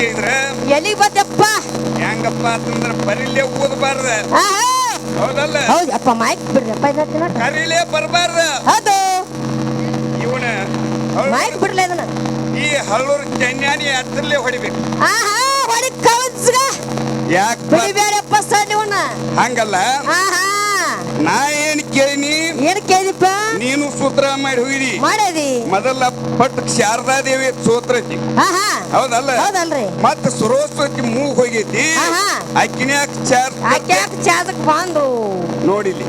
ಎಲ್ಲಿಗೆ ಇದ್ರೆ ಎಲ್ಲಿಗೆ ಬಂದಪ್ಪ? ಹೆಂಗಪ್ಪ ಅಂತಂದ್ರೆ ಬರಿಲೇ ಓದಬಾರ್ದ. ಹೌದಲ್ಲ? ಹೌದು ಅಪ್ಪ ಮೈಕ್ ಬಿಡ್ರಪ್ಪ ಇದನ್ನ ಕರಿಲೇ ಬರಬಾರ್ದ. ಹೌದು. ಇವನ ಮೈಕ್ ಬಿಡ್ಲೇ ಇದನ್ನ ಈ ಹಳ್ಳೂರು ಚನ್ಯಾನಿ ಹತ್ರಲ್ಲೇ ಹೊಡಿಬೇಕು. ಆಹಾ ಹೊಡಿ ಕವಚ್ಗ. ಯಾಕೆ ಬಿಡಿಬೇಡಪ್ಪ ಸಣ್ಣ ಇವನ ಹಂಗಲ್ಲ? ಆಹಾ! ನಾ ಏನ್ ಕೇಳಿನಿ? ಏನ್ ಕೇಳಿಪ್ಪ ನೀನು ಸೂತ್ರ ಮಾಡಿ ಹೋಗಿದಿ. ಮಾಡದಿ. ಮೊದಲ ಪಟ್ ಶಾರದಾದೇವಿ ಸೂತ್ರ ಐತಿ ಹೌದಲ್ಲ? ಹೌದಲ್ರಿ. ಮತ್ತ ಸರೋಸ್ವತಿ ಮೂಗ್ ಹೋಗೈತಿ. ಅಕ್ಕಿನ್ಯಾಕ ಚಾರ್ ಆಕೆ ಯಾಕೆ ಚಾದಕ್ ಬಂದು ನೋಡಿಲಿ.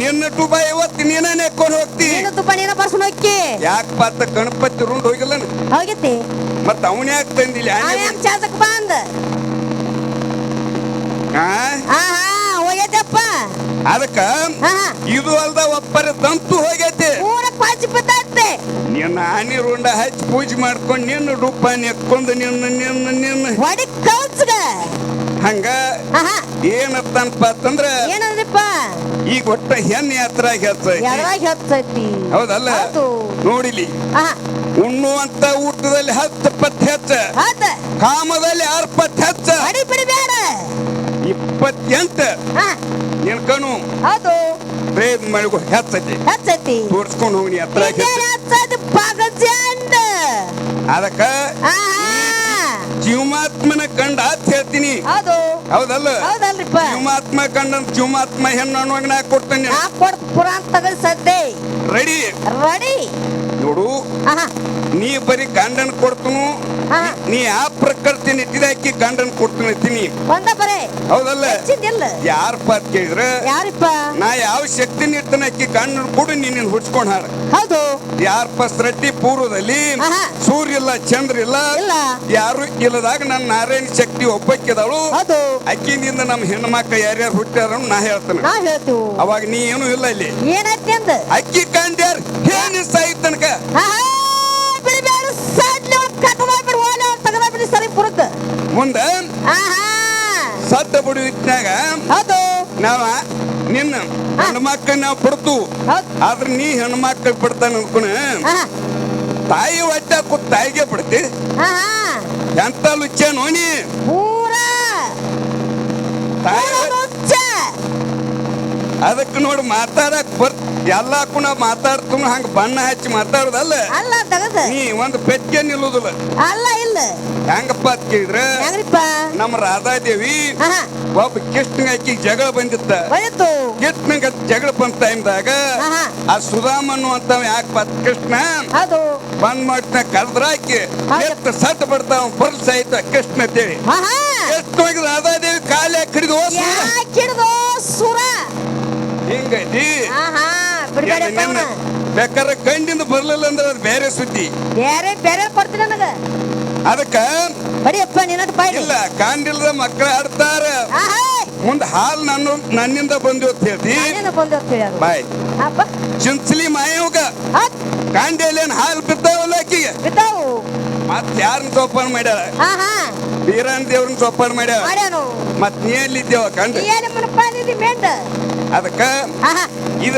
ನಿನ್ನ ಟುಬ ಇವತ್ತು ನೀನ ನೆಕ್ಕೊಂಡು ಹೋಗ್ತಿ? ನೀನು ತುಪ್ಪ ನೀನ ಬರ್ಸ್ಕೊಂಡು ಹೋಗಿ ಯಾಕೆ ಪಾತ ಗಣಪತಿ ರುಂಡ್ ಹೋಗಿಲ್ಲ ಹೋಗೈತಿ ಮತ್ತ ಅವನ ಯಾಕೆ ತಂದಿಲ್ಲ? ಅವ ಬಂದ? ಹಾ ಹಾ. ಹೋಗೈತಪ್ಪ ಅದಕ್ಕ ಇದು ಅಲ್ದ ಒಬ್ಬರ ತಂತು ಹೋಗೈತಿ ಊರ ನಿನ್ನ ಆನಿ ರುಂಡ ಹಚ್ಚಿ ಪೂಜೆ ಮಾಡ್ಕೊಂಡು ನಿನ್ನ ರೂಪ ನೆಕ್ಕೊಂಡು ನಿನ್ನ ನಿನ್ನ ನಿನ್ನ. ಹೊಡಿ ಕವಚ್ಗ ಹಂಗ ಏನತ್ತನಪ್ಪ ಅಂತಂದ್ರ ಈ ಈಗ ಒಟ್ಟ ಹೆಣ್ಣು ಹತ್ತೈತಿ. ಹೌದಲ್ಲ? ಹೌದು. ನೋಡಿಲಿ. ಉಣ್ಣುವಂತ ಊಟದಲ್ಲಿ ಹತ್ತು ಪತ್ ಹೆಚ್ಚ. ಕಾಮದಲ್ಲಿ ಆರು ಪತ್ ಹೆಚ್ಚ. ಇಪ್ಪತ್ತೆಂಟು. ಹಾ. ನಿನ್ಕನು ಹೌದು. ಬೇಗ ಮಳಿಗೂ ಹೆಚ್ಚತಿ ಹತ್ತೈತಿ. ತೋರ್ಸ್ಕೊಂಡು ಹೋಗಿ ಹತ್ರ ಹಚ್ಚೋದು ಪಗಜಂಡ ಅದಕ್ಕ ಆಹಾ. ಜೀವಮಾತ್ಮನ ಕಂಡ ಅಂತ ಹೇಳ್ತೀನಿ. ಹೌದು. ಹೌದಲ್ಲ? ಹೌದಲ್ರಿಪ್ಪ. ಜೀವಮಾತ್ಮ ಕಂಡ ಜೀವಮಾತ್ಮ ಹೆಣ್ಣು ಅನ್ನುವಾಗ ನಾ ಕೊಡ್ತೇನೆ ಕೊಡ್ ಪುರಾಣ ತಗದ್ ಸದ್ದೆ ರೆಡಿ. ರೆಡಿ. ನೋಡು. ನೀ ಬರೀ ಗಂಡನ್ ಕೊಡ್ತನು. ನೀ ಆ ಪ್ರಕೃತಿ ನೆಟ್ಟಿದಾಕಿ ಗಂಡನ್ ಕೊಡ್ತೀನಿ ಹೌದಲ್ಲ? ಯಾರಪ್ಪ ಅಂತ ಕೇಳಿದ್ರೆ? ಯಾರಿಪ್ಪ? ನಾ ಯಾವ ಶಕ್ತಿ ನಿಟ್ಟನ ಅಕ್ಕಿ ಗಂಡನ್ ಕೊಡು ನೀನ್ ಹುಡ್ಸ್ಕೊಂಡ್ ಹಾಡ. ಹೌದು. ಯಾರಪ್ಪ ಸ್ರಟ್ಟಿ ಪೂರ್ವದಲ್ಲಿ ಸೂರ್ಯ ಇಲ್ಲ ಚಂದ್ರ ಇಲ್ಲ ಯಾರು ಇಲ್ಲದಾಗ ನನ್ನ ನಾರಾಯಣ ಶಕ್ತಿ ಒಬ್ಬಕ್ಕಿದಳು. ಅಕ್ಕಿನಿಂದ ನಮ್ಮ ಹೆಣ್ಮಕ್ಳು ಯಾರ್ಯಾರು ಹುಟ್ಟ್ಯಾರ ನಾ ಹೇಳ್ತೇನೆ. ಅವಾಗ ನೀ ಏನು ಇಲ್ಲ ಇಲ್ಲಿ. ಅಕ್ಕಿ ಕಂಡ್ಯಾರ ಏನ್ ತನಕ. ಬಿಡಿ ಸರಿ ಪುರಕ್ ಮುಂದ ಸದ್ದ ಬಿಡು ಇಟ್ನಾಗ ನಾವ ನಿನ್ನ ಹೆಣ್ಮಕ್ಕ ನಾವು ಬಿಡ್ತು ಆದ್ರ ನೀ ಹೆಣ್ಮಕ್ಕ ಬಿಡ್ತಾನ ಅನ್ಕೊಣ ತಾಯಿ ಹೊಟ್ಟೆ ಕೂತ್ ತಾಯಿಗೆ ಬಿಡ್ತಿ ಎಂತ ಲುಚ್ಚ ನೋನಿ ಅದಕ್ಕೆ ನೋಡಿ ಮಾತಾಡಕ್ ಬರ್ ಎಲ್ಲಾ ನಾ ಮಾತಾಡ್ತು ಹಂಗ ಬಣ್ಣ ಹಚ್ಚಿ ಮಾತಾಡುದಲ್ಲ? ಅಲ್ಲ ತಗದ. ನೀ ಒಂದು ಪೆಟ್ಟಿಗೆ ನಿಲ್ಲುದಿಲ್ಲ. ಅಲ್ಲ ಇಲ್ಲ. ಹೆಂಗಪ್ಪ ಅಂತ ಕೇಳಿದ್ರೆ ನಮ್ಮ ರಾಧಾದೇವಿ ಒಬ್ಬ ಕೃಷ್ಣ ಆಕಿ ಜಗಳ ಬಂದಿತ್ತ. ಕೃಷ್ಣ ಕೃಷ್ಣಗ ಜಗಳ ಬಂದ ಟೈಮ್ದಾಗ ಆ ಸುಧಾಮ ಅನ್ನುವಂತ ಯಾಕೆ ಬತ್ ಕೃಷ್ಣ? ಬಂದ್ ಮಾಡ್ತಾನ ಕಲ್ದ್ರಾಕಿ ಆಕಿ. ಎತ್ತ ಸಟ್ ಬರ್ತಾವ ಬರ್ ಸಹಿತ ಕೃಷ್ಣ ಅಂತೇಳಿ. ಎಷ್ಟು ರಾಧಾ ರಾಧಾದೇವಿ ಕಾಲೇ ಹಿಡಿದು ಸುರ. ಹಿಂಗೈತಿ ಆಹಾ ಬಿಡ್ಬೇಡ ಬೇಕಾದ್ರೆ ಗಂಡಿಂದ ಬರ್ಲಿಲ್ಲ ಅಂದ್ರೆ ಅದು ಬೇರೆ ಸುದ್ದಿ. ಬೇರೆ ಬೇರೆ ಕೊಡ್ತೀನಿ ನನಗ. ಅದಕ್ಕ ಬಡಿಯಪ್ಪ ನಿನ್ನದು ಬಾಯಿ. ಇಲ್ಲ ಕಾಂಡಿಲ್ದ ಮಕ್ಕಳ ಆಡ್ತಾರ. ಆಹಾ ಮುಂದ ಹಾಲ್ ನನ್ನ ನನ್ನಿಂದ ಬಂದು ಅಂತ ಹೇಳ್ತಿ. ಬಾಯ್. ಚಿಂಚಲಿ ಹತ್ ಕಾಂಡಿಯಲ್ಲೇನ್ ಹಾಲ್ ಬಿದ್ದಾವಲ್ಲ ಆಕಿಗೆ. ಬಿದ್ದಾವು. ಮತ್ ಯಾರನ್ನ ಜೋಪಾನ ಮಾಡ್ಯಾರ ಬೀರನ್ ದೇವ್ರನ್ನ ಜೋಪಾನ ಮಾಡ್ಯಾರ ಮತ್ ನೀ ಎಲ್ಲಿದ್ದೇವ ಕಂಡ. ಅದಕ್ಕ ಇದ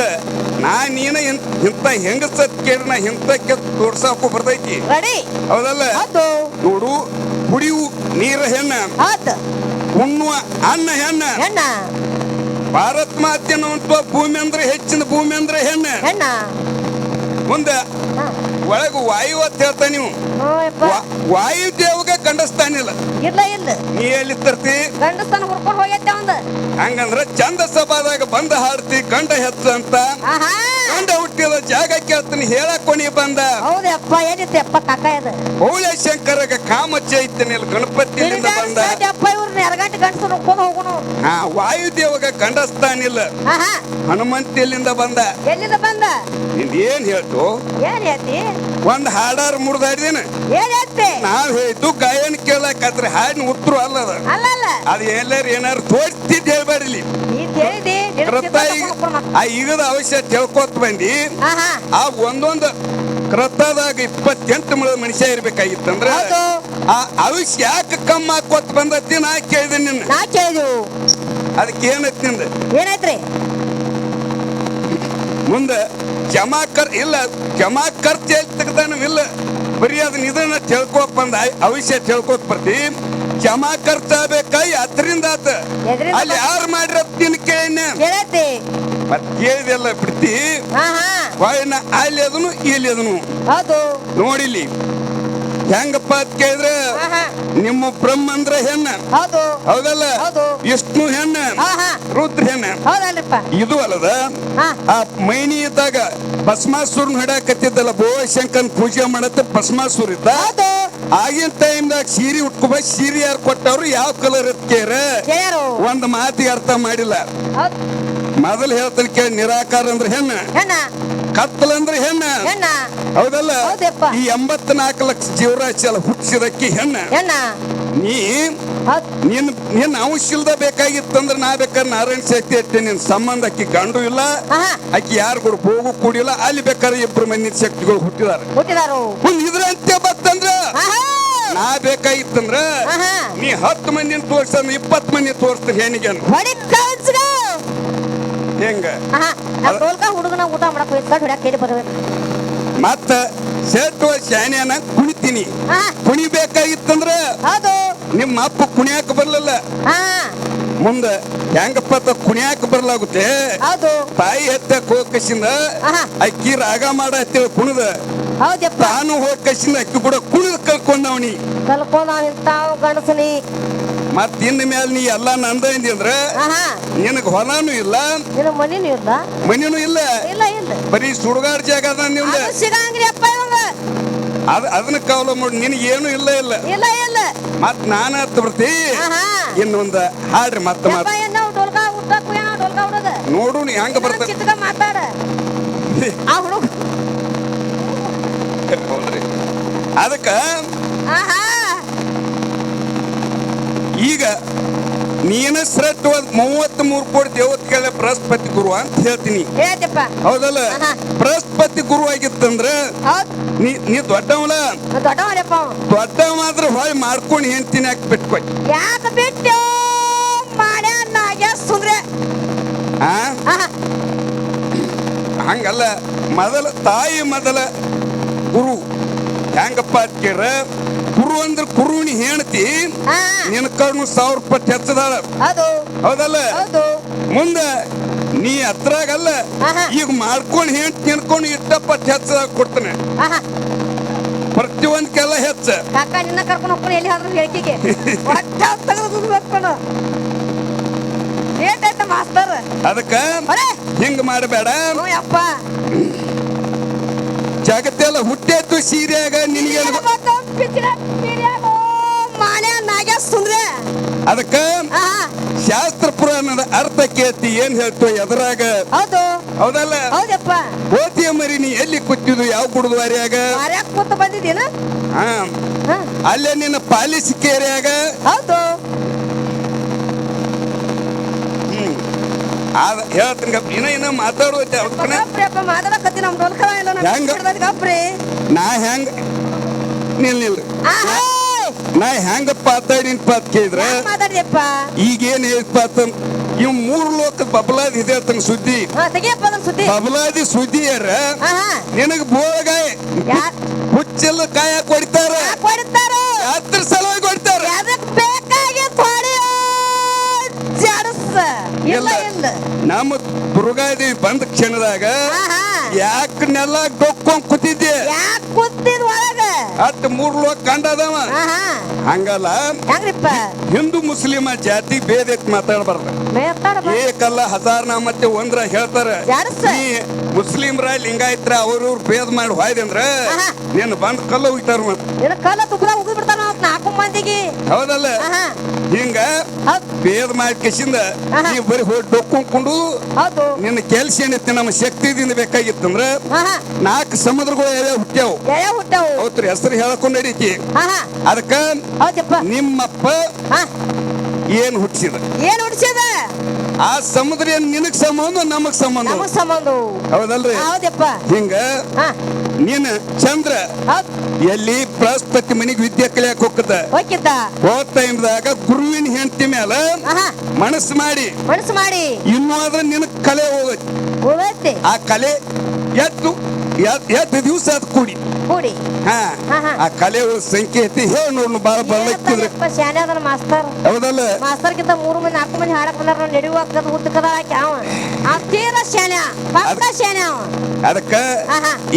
ನಾ ನೀನ ಇಂತ ಹೆಂಗಸ ಕೇಳಿ ನಾ ತೋರ್ಸಾಕು ಬರ್ತೈತಿ. ರೆಡಿ. ಹೌದಲ್ಲ? ಹೌದು ನೋಡು ಕುಡಿಯು ನೀರ ಹೆಣ್ಣ. ಉಣ್ಣುವ ಅನ್ನ ಹೆಣ್ಣ. ಭಾರತ್ ಮಾತೆ ಅನ್ನುವಂತ ಭೂಮಿ ಅಂದ್ರೆ ಹೆಚ್ಚಿನ ಭೂಮಿ ಅಂದ್ರೆ ಹೆಣ್ಣ. ಮುಂದ. ಒಳಗ ವಾಯು ಅಂತ ಹೇಳ್ತಾ ನೀವು. ವಾಯು ದೇವಗ ಕಂಡಸ್ತಾನಿಲ್ಲ ಇಲ್ಲ. ಇಲ್ಲ ನೀ ಎಲ್ಲಿ ತರ್ತಿ ಗಂಡಸ್ತಾನ ಹುಡ್ಕೊಂಡು ಹೋಗೈತೆ ಅವಂದ. ಹಂಗಂದ್ರ ಚಂದ ಸಭಾದಾಗ ಬಂದ ಹಾಡ್ತಿ ಗಂಡ ಹೆಚ್ಚ ಅಂತ. ಗಂಡ ಹುಟ್ಟಿದ ಜಾಗ ಕೇಳ್ತೀನಿ ಹೇಳಕ್ ಕೊನಿ ಬಂದ. ಹೌದಪ್ಪ ಏನಿತ್ತು ಅಪ್ಪ ಕಾಕ ಇದು ಹೌಳೆ ಶಂಕರಗ ಕಾಮ ಚೈತನ್ಯ ಗಣಪತಿಯಿಂದ ಬಂದ. ಎರಗಂಟೆ ಗಂಡಸು ನೋಡ್ಕೊಂಡು ಹೋಗುನು ಹಾ ವಾಯುದೇವಗ ಕಂಡಸ್ತಾನಿಲ್ಲ ಹನುಮಂತಿಯಲ್ಲಿಂದ ಹನುಮಂತ ಎಲ್ಲಿಂದ ಬಂದ. ಎಲ್ಲಿಂದ ಬಂದ? ನಿಂದ ಏನ್ ಹೇಳ್ತು? ಏನ್ ಹೇಳ್ತಿ? ಒಂದ್ ಹಾಡಾರ್ ಹೇಳ್ತಿ ನಾವ್ ಹೇಳ್ತು ಗಾಯನ ಕೇಳಕತ್ರಿ ಹಾಡಿನ ಉತ್ತರ ಅಲ್ಲದ. ಅಲ್ಲ ಅಲ್ಲ. ಅದು ಎಲ್ಲಾರು ಏನಾರು ತೋರ್ತಿದ್ ಕೊಡು ಆ ಈಗದ ಅವಶ್ಯ ತಿಳ್ಕೊತ್ ಬಂದಿ. ಆ ಒಂದೊಂದು ಕೃತದಾಗ ಇಪ್ಪತ್ತೆಂಟು ಮಳೆ ಮನುಷ್ಯ ಇರ್ಬೇಕಾಗಿತ್ತಂದ್ರ. ಆ ಅವಿಷ್ ಯಾಕೆ ಕಮ್ಮ ಹಾಕೋತ್ ಬಂದತಿ ನಾ ಕೇಳಿದೆ ನಿನ್ನ. ಅದಕ್ಕೆ ಏನತ್ತಿಂದ ಏನಾಯ್ತ್ರಿ? ಮುಂದ ಜಮಾಕರ್ ಇಲ್ಲ ಜಮಾಕರ್ ಖರ್ಚು ಇಲ್ಲ. ಬರೀ ಅದನ್ನ ಇದನ್ನ ತಿಳ್ಕೊಕ್ ಬಂದ ಅವಶ್ಯ ತಿಳ್ಕೊತ್ ಬರ್ತಿ. ಕ್ಷಮಾ ಬೇಕಾಯ್ ಅದರಿಂದ ಆತ? ಅಲ್ಲಿ ಯಾರು ಮಾಡಿರ ತಿನ್ ಕೇಳಿನ ಮತ್ ಕೇಳಿದೆಲ್ಲ ಬಿಡ್ತಿ. ಅಲ್ಲಿ ಅದನು ಇಲ್ಲಿ ಅದನು. ನೋಡಿಲಿ. ಹೆಂಗಪ್ಪ ಅಂತ ಕೇಳಿದ್ರೆ ನಿಮ್ಮ ಬ್ರಹ್ಮ ಅಂದ್ರೆ ಹೆಣ್ಣ. ಹೌದು. ಹೌದಲ್ಲ? ಹೌದು. ವಿಷ್ಣು ಹೆಣ್ಣ. ರುದ್ರ ಹೆಣ್ಣ. ಇದು ಅಲ್ಲದ ಆ ಮೈನಿ ಇದ್ದಾಗ ಭಸ್ಮಾಸುರನ್ ಹಿಡಾಕತ್ತಿದ್ದಲ್ಲ ಭೋಶಂಕನ್ ಪೂಜೆ ಮಾಡತ್ತ ಭಸ್ಮಾಸುರ ಇದ್ದ. ಆಗಿನ ಟೈಮ್ದಾಗ ಸೀರೆ ಉಟ್ಕೋಬ ಸೀರೆ ಯಾರು ಕೊಟ್ಟವ್ರು ಯಾವ ಕಲರ್ ಕೇರ ಕೇಳ್ಯಾರು. ಒಂದ್ ಮಾತಿಗೆ ಅರ್ಥ ಮಾಡಿಲ್ಲ. ಮೊದಲು ಹೇಳ್ತಾನೆ ಕೇಳಿ ನಿರಾಕಾರ ಅಂದ್ರೆ ಹೆಣ್ಣ. ಕತ್ತಲ ಅಂದ್ರೆ ಹೆಣ್ಣ. ಹೆಣ್ಣ? ಹೌದಲ್ಲ? ಹೌದಪ್ಪ. ಈ ಎಂಬತ್ನಾಲ್ಕು ಲಕ್ಷ ಜೀವರಾಶಿ ಅಲ್ಲ ಹುಟ್ಟಿಸಿದಕ್ಕಿ ಹೆಣ್ಣ. ಹೆಣ್ಣ? ನೀ ನಿನ್ನ ನಿನ್ ನಿನ್ನ ಅಂಶ ಇಲ್ದ ಬೇಕಾಗಿತ್ತಂದ್ರ ನಾ ಬೇಕಾದ್ರೆ ನಾರಾಯಣ ಶಕ್ತಿ ಐತಿ ನಿನ್ ಸಂಬಂಧ ಅಕ್ಕಿ ಗಂಡು ಇಲ್ಲ ಆಕಿ ಯಾರು ಕೂಡ ಹೋಗು ಕೂಡಿಲ್ಲ ಅಲ್ಲಿ ಬೇಕಾದ್ರೆ ಇಬ್ರು ಮಂದಿ ಶಕ್ತಿಗಳು ಹುಟ್ಟಿದಾರೆ. ಒಂದ್ ಇದ್ರಂತೆ ಬತ್ತಂದ್ರ? ನಾ ಬೇಕಾಗಿತ್ತಂದ್ರ? ನೀ ಹತ್ತು ಮಂದಿನ ತೋರ್ಸಂದ್ರ ಇಪ್ಪತ್ ಮಂದಿ ತೋರಿಸ್ತೀನಿ ಹೆಣ್ಣಿಗೆ ಹೆಂಗ? ಹುಡುಗನ ಊಟ ಮಾಡಕ್ ಹೋಗಿ ಕಟ್ ಹೊಡ್ಯಾಕ ಕೇಳಿ ಬರ್ಬೇಕು ಮತ್ತ ಸೇಟು ಶಾನ್ಯಾನ ಕುಣಿತೀನಿ. ಕುಣಿಬೇಕಾಗಿತ್ತಂದ್ರ ನಿಮ್ಮ ಅಪ್ಪ ಕುಣಿಯಾಕ ಬರ್ಲಲ್ಲ. ಮುಂದ ಹೆಂಗಪ್ಪ ಅಂತ ಕುಣಿಯಾಕ ಬರ್ಲಾಗುತ್ತೆ. ತಾಯಿ ಹೆತ್ತಕ್ ಹೋಗಸಿಂದ. ಅಕ್ಕಿ ರಾಗ ಮಾಡ ಕುಣಿದ. ಹೌದಪ್ಪ. ತಾನು ಹೋಗಸಿಂದ ಅಕ್ಕಿ ಕೂಡ ಕುಣಿದ ಕಲ್ಕೊಂಡವನಿ. ಕಲ್ಕೊಂಡ ಗಂಡಸನಿ. ಮತ್ ಇನ್ ಮ್ಯಾಲ ನೀ ಎಲ್ಲ ನಂದ ಅಂದಿ ಅಂದ್ರೆ ನಿನಗ ಹೊಲಾನು ಇಲ್ಲ ನಿನ್ನ ಮನಿನೂ ಇಲ್ಲ. ಮನಿನೂ ಇಲ್ಲ. ಇಲ್ಲ ಇಲ್ಲ. ಬರೀ ಸುಡುಗಾಡ್ ಜಾಗ ಅದ ನಿಮ್ದು. ಸಿಗಂಗ್ರಿ ಅಪ್ಪ ಅದ ಅದನ್ನ ಕಾವಲ ಮಾಡಿ ನಿನಗೆ ಏನು ಇಲ್ಲ ಇಲ್ಲ. ಇಲ್ಲ ಇಲ್ಲ. ಮತ್ ನಾನ ಬರ್ತಿ ಇನ್ನೊಂದ ಹಾಡ್ರಿ ಮತ್ತೆ ಮಾತ್ ನೋಡು ನೀ ಹೆಂಗ ಬರ್ತ ಚಿತ್ತಗ ಮಾತಾಡ. ಅದಕ್ಕ ಈಗ ನೀನ ಶ್ರೇಷ್ಠವಾದ ಮೂವತ್ತ್ ಮೂರು ಕೋಟಿ ದೇವತೆಗಳ ಬೃಹಸ್ಪತಿ ಗುರು ಅಂತ ಹೇಳ್ತೀನಿ. ಹೌದಲ್ಲ. ಬೃಹಸ್ಪತಿ ಗುರು ಆಗಿತ್ತಂದ್ರ ನೀ ನೀ ದೊಡ್ಡವಳ ದೊಡ್ಡವ ಆದ್ರೆ ಹೊಯ್ ಮಾಡ್ಕೊಂಡು ಹೆಂಡ್ತೀನಿ ಹಾಕಿ ಬಿಟ್ಕೊಯ್? ಯಾಕೆ ಬಿಟ್ಟು? ಹಂಗಲ್ಲ. ಮೊದಲ ತಾಯಿ ಮೊದಲ ಗುರು. ಹೆಂಗಪ್ಪ ಅಂತ ಕೇಳ್ರ ಗುರು ಅಂದ್ರೆ ಕುರುಣಿ ಹೆಣ್ತಿ ಹಾ. ನಿನ್ನ ಕಣ್ಣು ಸಾವಿರ ಪಟ್ಟು ಹೆಚ್ಚದಾಳ ಹೌದು. ಹೌದಲ್ಲ? ಹೌದು. ಮುಂದ ನೀ ಹತ್ರಾಗಲ್ಲ. ಈಗ ಮಾಡ್ಕೊಂಡು ಹೆಂಟ್ ನಿನ್ಕೊಂಡು ಇಟ್ಟಪಟ್ಟು ಹೆಚ್ಚದಾಗ ಕೊಡ್ತಾನೆ. ಆಹಾ. ಕೆಲ ಹೆಚ್ಚ. ಕಾಕ ನಿನ್ನ ಕರ್ಕೊಂಡು ಹೋಗ್ಕೊಂಡು ಎಲ್ಲಿ ಹೋದ್ರು ಹೇಳಿಕೆಗೆ. ಒಟ್ಟ ತೆಗೆದು ಮಾಸ್ತರ್? ಅದಕ್ಕ ಹಿಂಗ್ ಮಾಡಬೇಡ. ಯಪ್ಪ ಜಗತ್ತೆಲ್ಲ ಹುಟ್ಟೇತು ಸೀರೆಯಾಗ ನಿನಗೆ ಅದಕ್ಕ ಶಾಸ್ತ್ರ ಪುರಾಣದ ಅರ್ಥ ಕೇತಿ ಏನ್ ಹೇಳ್ತು ಎದರಾಗ? ಹೌದು. ಹೌದಲ್ಲ? ಓತಿಯ ಮರಿ ನೀ ಎಲ್ಲಿ ಕೂತಿದ್ದು ಯಾವ ಕುಡಿದು ಅರಿಯಾಗ ಕೂತ ಬಂದಿದ್ದೀನ? ಹಾ. ಹಾ. ಅಲ್ಲೇ ನಿನ್ನ ಪಾಲಿಸಿ ಕೇರ್ಯಾಗ? ಹೌದು. ಹೇಳ್ತೀನಿ ಗಪ್ಪ ಇನ್ನ ಇನ್ನ ಹೆಂಗ? ನಾ ಹೆಂಗ? ನಿಲ್ ನಾ ಹೆಂಗ ಪಾತಾಡಿನಪ್ಪ ಅಂತ ಕೇಳಿದ್ರ ಯಾಕ್ ಮಾತಾಡ್ದಪ್ಪ ಈಗೇನ್ ಹೇಳ್ಪ ಅಂತ ಇವ್ ಮೂರು ಲೋಕ ಬಬಲಾದಿ ಇದೆ ತನ್ನ ಸುದ್ದಿ. ಬಬಲಾದಿ ಸುದ್ದಿ ಯಾರ ನಿನಗ ಬೋಳಗಾಯ ಹುಚ್ಚೆಲ್ಲ ಕಾಯಕ್ ಹೊಡಿತಾರ? ಇಲ್ಲ ನಮ್ಮ ದುರ್ಗಾದೇವಿ ಬಂದ ಕ್ಷಣದಾಗ ಯಾಕ ಯಾಕನ್ನೆಲ್ಲ ಡೊಕ್ಕೊಂಡ್ ಕೂತಿದ್ದೆ? ಅಟ್ ಮೂರ್ ಲೋಕ ಕಂಡದವ ಹಂಗಲ್ಲ. ಹಿಂದೂ ಮುಸ್ಲಿಮ ಜಾತಿ ಭೇದ ಎತ್ ಮಾತಾಡಬಾರ್ದ. ಏಕಲ್ಲ ಹಜಾರ್ ಮತ್ತೆ ಒಂದ್ರ ಹೇಳ್ತಾರ. ನೀ ಮುಸ್ಲಿಮ್ರ ಲಿಂಗಾಯತ್ರ ಅವ್ರವ್ರ ಭೇದ ಮಾಡಿ ಹೋಯ್ದಂದ್ರ. ನೀನ್ ಬಂದ್ ಕಲ್ಲ ಹೋಗ್ತಾರ ಮತ್. ನಾಲ್ಕು ಮಂದಿಗೆ. ಹೌದಲ್ಲ? ಹಿಂಗ ಬೇದ ಭೇದ ಮಾಡಿ ಕೆಸಿಂದ. ನೀ ಬರೀ ಹೋಗಿ ಡೊಕ್ಕೊಂಡ್ಕೊಂಡು ಹೌದು. ನಿನ್ನ ಕೆಲ್ಸ ಏನಿತ್ತು ನಮ್ಮ ಶಕ್ತಿದಿಂದ ಬೇಕಾಗಿತ್ತಂದ್ರ ನಾಲ್ಕು ಸಮುದ್ರಗಳು ಯಾವ್ಯಾವ ಹುಟ್ಟ್ಯಾವ. ಹುಟ್ಟವು ಅವತ್ರ ಹೆಸರು ಹೇಳಕೊಂಡ್ ನಡೀತಿ. ಅದಕ್ಕ ನಿಮ್ಮಪ್ಪ ಹಾ. ಏನ್ ಹುಟ್ಟಿಸಿದ ಏನ್ ಹುಟ್ಟಿಸಿದ ಆ ಸಮುದ್ರ ಏನ್ ನಿನಗ್ ಸಂಬಂಧ ನಮಗ್ ಸಂಬಂಧ? ನಮಗ್ ಸಂಬಂಧ. ಹೌದಲ್ರಿ? ಹೌದಪ್ಪ. ಹಿಂಗ ನೀನ್ ಚಂದ್ರ ಎಲ್ಲಿ ಬೃಹಸ್ಪತಿ ಮನಿಗ್ ವಿದ್ಯೆ ಕಲಿಯಕ್ ಹೋಗ್ತದ? ಹೋದ ಟೈಮ್ದಾಗ ಗುರುವಿನ ಹೆಂಡತಿ ಮ್ಯಾಲ ಆಹಾ. ಮನಸ್ಸು ಮಾಡಿ. ಮನಸ್ಸು ಮಾಡಿ. ಇನ್ನು ಆದ್ರೆ ನಿನ್ ಕಲೆ ಹೋಗತ್ತೆ ಆ ಕಲೆ ಎತ್ತು ಎಷ್ಟು ದಿವಸ ಅದು ಕೂಡಿ. ಕೂಡಿ. ಹಾ. ಹಾ, ಹಾ. ಆ ಕಲೆ ಸಂಖ್ಯೆ ಐತಿ ಹೇಳಿ ನೋಡ್ ಬಾಳ ಬರ್ಲಕ್ಕಿದ್ರೆ ಹೇಳ್ತಾನಪ್ಪ ಶಾನೆ ಮಾಸ್ತರ್. ಹೌದಲ್ಲ? ಮಾಸ್ತರ್ಗಿಂತ ಮೂರು ಮಂದಿ ನಾಲ್ಕು ಮಂದಿ ಹಾಡಕ್ ಬಂದಾರ ನಾವು ಹುಟ್ಟಕದ ಹಾಕಿ ಅವ. ಆ ಅದಕ್ಕ.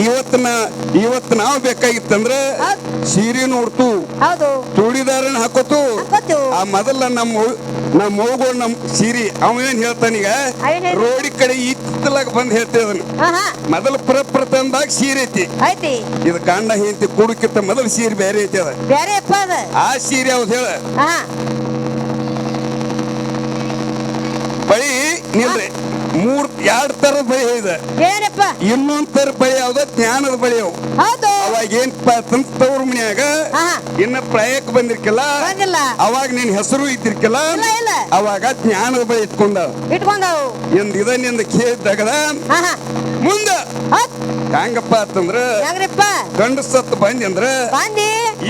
ಇವತ್ತಿನ ಇವತ್ತು ನಾವು ಬೇಕಾಗಿತ್ತಂದ್ರ. ಸೀರೆ ನೋಡ್ತು ಚೂಡಿದಾರನ ಹಾಕೋತು. ಆ ಮೊದಲ ನಮ್ಮ ನಮ್ಮ ಮೌಗಳು ನಮ್ಮ ಸೀರಿ ಅವ ಏನ್ ಹೇಳ್ತಾನೀಗ ರೋಡಿ ಕಡೆ ಇತ್ತಲಾಗ ಬಂದ್ ಹೇಳ್ತೇವನ್ ಮೊದಲ ಪ್ರಪ್ರಥಮದಾಗ ಸೀರೆ ಐತಿ. ಇದು ಕಾಂಡ ಹೆಂಡತಿ ಕೂಡಕ್ಕಿಂತ ಮೊದಲ ಸೀರೆ ಬೇರೆ ಐತಿ ಅದ. ಆ ಸೀರೆ ಅವ್ ಹೇಳ? ಹಾ ಬಳಿ ನಿಲ್ರಿ. ಮೂರ್ ಎರಡ್ ತರದ ಬಳಿ ಇದೆ. ಏನಪ್ಪ? ಇನ್ನೊಂದ್ ತರ ಬಳಿ ಯಾವ್ದ? ಜ್ಞಾನದ ಬಳಿ ಅವು ಹೌದು. ಅವಾಗ ಏನ್ ತವ್ರ ಮನ್ಯಾಗ ಇನ್ನ ಪ್ರಯಕ್ ಬಂದಿರ್ಕಿಲ್ಲ. ಬಂದಿಲ್ಲ. ಅವಾಗ ನಿನ್ ಹೆಸರು ಇದ್ದಿರ್ಕಿಲ್ಲ. ಅವಾಗ ಜ್ಞಾನದ ಬಳಿ ಇಟ್ಕೊಂಡ. ಇಟ್ಕೊಂಡವು. ಎಂದ್ ಇದ ನಿಂದ ಕೇಳಿದಾಗದ ಮುಂದ ಹೆಂಗಪ್ಪ ಅಂತಂದ್ರ ಗಂಡ ಸತ್ ಬಂದಿ ಅಂದ್ರ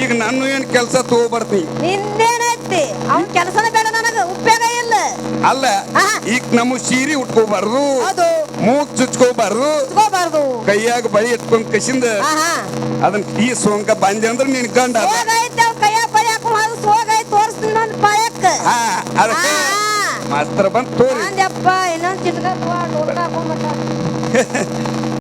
ಈಗ ನಾನು ಏನ್ ಕೆಲ್ಸ ತಗೋಬರ್ತೀನಿ. ನಿಂದೇನೈತಿ? ಅವ್ನ ಕೆಲಸನ ಉಪಯೋಗ ಇಲ್ಲ ಅಲ್ಲ. ಈಗ ನಮ್ಮ ಸೀರೆ ಉಟ್ಕೋಬಾರ್ದು. ಮೂಗ್ ಚುಚ್ಕೋಬಾರ್ದು. ಕೈಯಾಗ ಬಳಿ ಇಟ್ಕೊಂಡ್ ಕಸಿಂದ ಅದನ್ನ ಈ ಸೋಂಕ ಬಂದೆ ಅಂದ್ರೆ ನಿನ್ ಹಾ ಅದಕ್ಕೆ ಮಾಸ್ತರ ಬಂದ್ ತೋರಿ. ಇನ್ನೊಂದ್ ಚಿಟ್ಕ